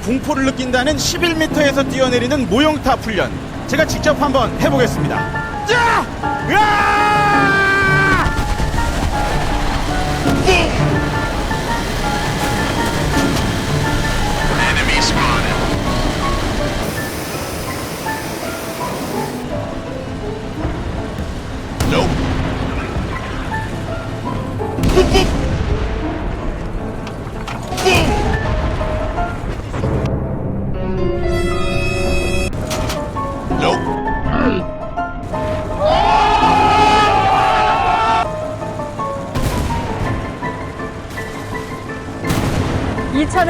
공포를 느낀다는 11m에서 뛰어내리는 모형탑 훈련. 제가 직접 한번 해보겠습니다. 자! 으아!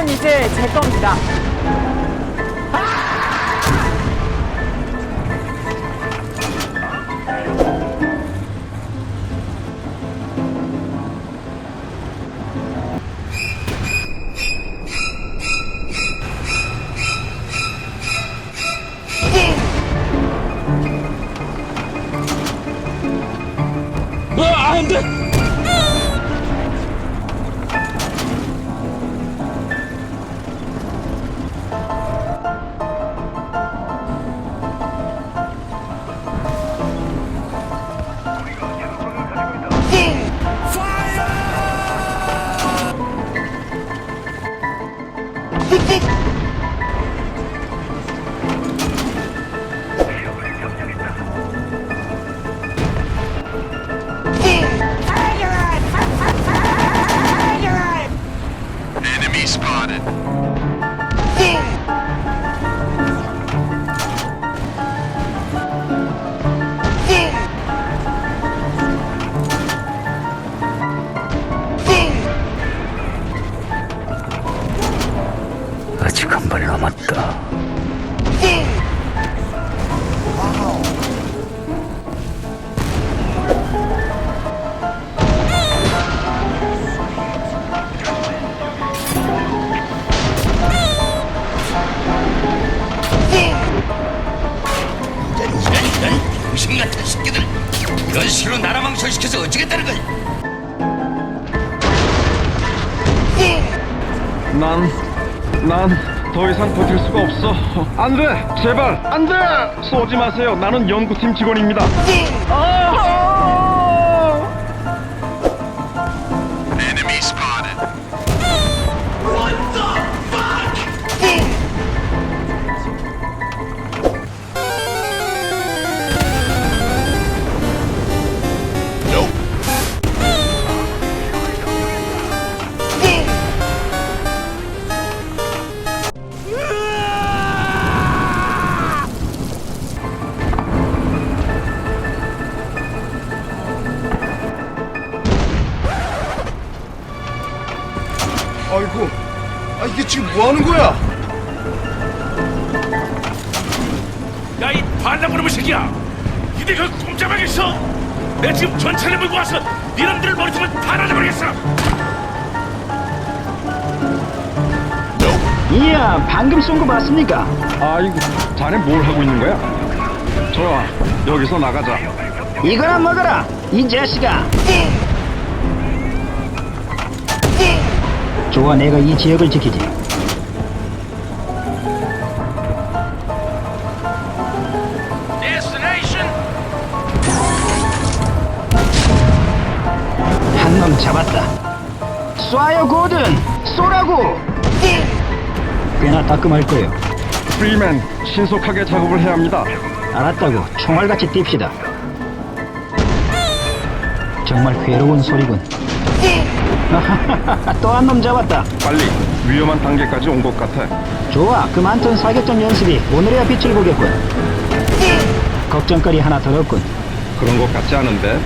차는 이제 제 겁니다. Enemy 발 남았다. 이런 이런 병신 같은 새끼들 이런 식으로 나라 망설시켜서 어쩌겠다는 거야 난, 난 더 이상 버틸 수가 없어. 안 돼! 제발! 안 돼! 쏘지 마세요. 나는 연구팀 직원입니다. 아! 아이고, 아 이게 지금 뭐 하는 거야? 야, 이 반란그놈의 새끼야! 니네 그 꼼짝하겠어? 내 지금 전차를 몰고 와서 니놈들 머리통을 다 날려버리겠어! 이야, 방금 쏜 거 맞습니까? 아이고, 자네 뭘 하고 있는 거야? 좋아, 여기서 나가자. 이거나 먹어라, 이 자식아. 좋아, 내가 이 지역을 지키지. 한 놈 잡았다. 쏴요, 고든! 쏘라고! 꽤나 따끔할 거예요. 프리맨, 신속하게 작업을 해야 합니다. 알았다고, 총알같이 뜁시다. 정말 괴로운 소리군. 또 한 놈 잡았다. 빨리, 위험한 단계까지 온 것 같아. 좋아, 그 많던 사격전 연습이 오늘에야 빛을 보겠군. 걱정거리 하나 덜었군. 그런 것 같지 않은데?